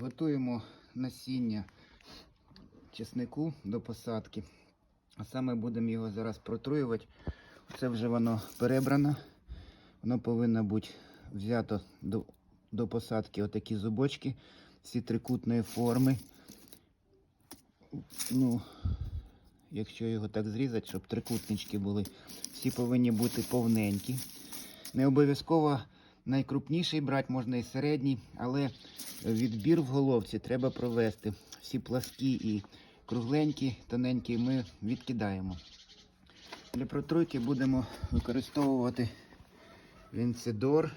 Готуємо насіння чеснику до посадки. А саме будемо його зараз протруювати. Це вже воно перебрано. Воно повинно бути взято до, до посадки отакі зубочки, всі трикутної форми. Ну, якщо його так зрізати, щоб трикутнички були, всі повинні бути повненькі. Не обов'язково найкрупніший брати, можна і середній, але відбір в головці треба провести. Всі пласкі і кругленькі, тоненькі ми відкидаємо. Для протруйки будемо використовувати вінцидор.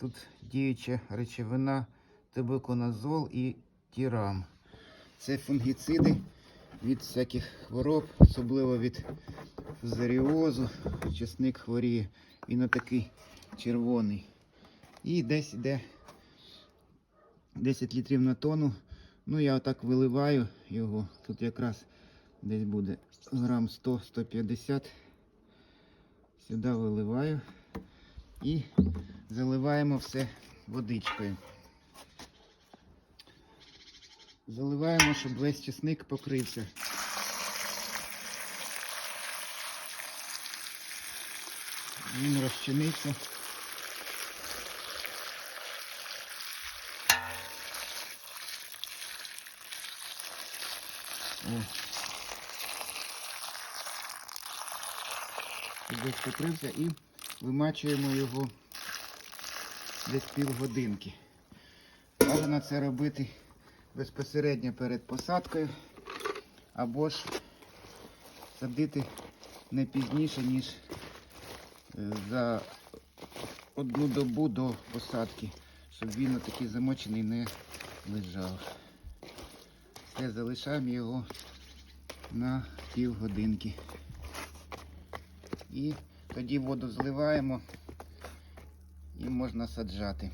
Тут діюча речовина тебеконазол і тірам. Це фунгіциди від всяких хвороб, особливо від фузаріозу. Чесник хворіє. Він отакий червоний. І десь йде 10 літрів на тонну. Ну, я отак виливаю його. Тут якраз десь буде грам 100-150. Сюди виливаю і заливаємо все водичкою. Заливаємо, щоб весь чесник покрився. Він розчиниться. Десь покрився і вимачуємо його десь півгодинки. Бажано це робити безпосередньо перед посадкою або ж садити не пізніше, ніж е, за одну добу до посадки, щоб він такий замочений не лежав. Все, залишаємо його на півгодинки. І тоді воду зливаємо і можна саджати.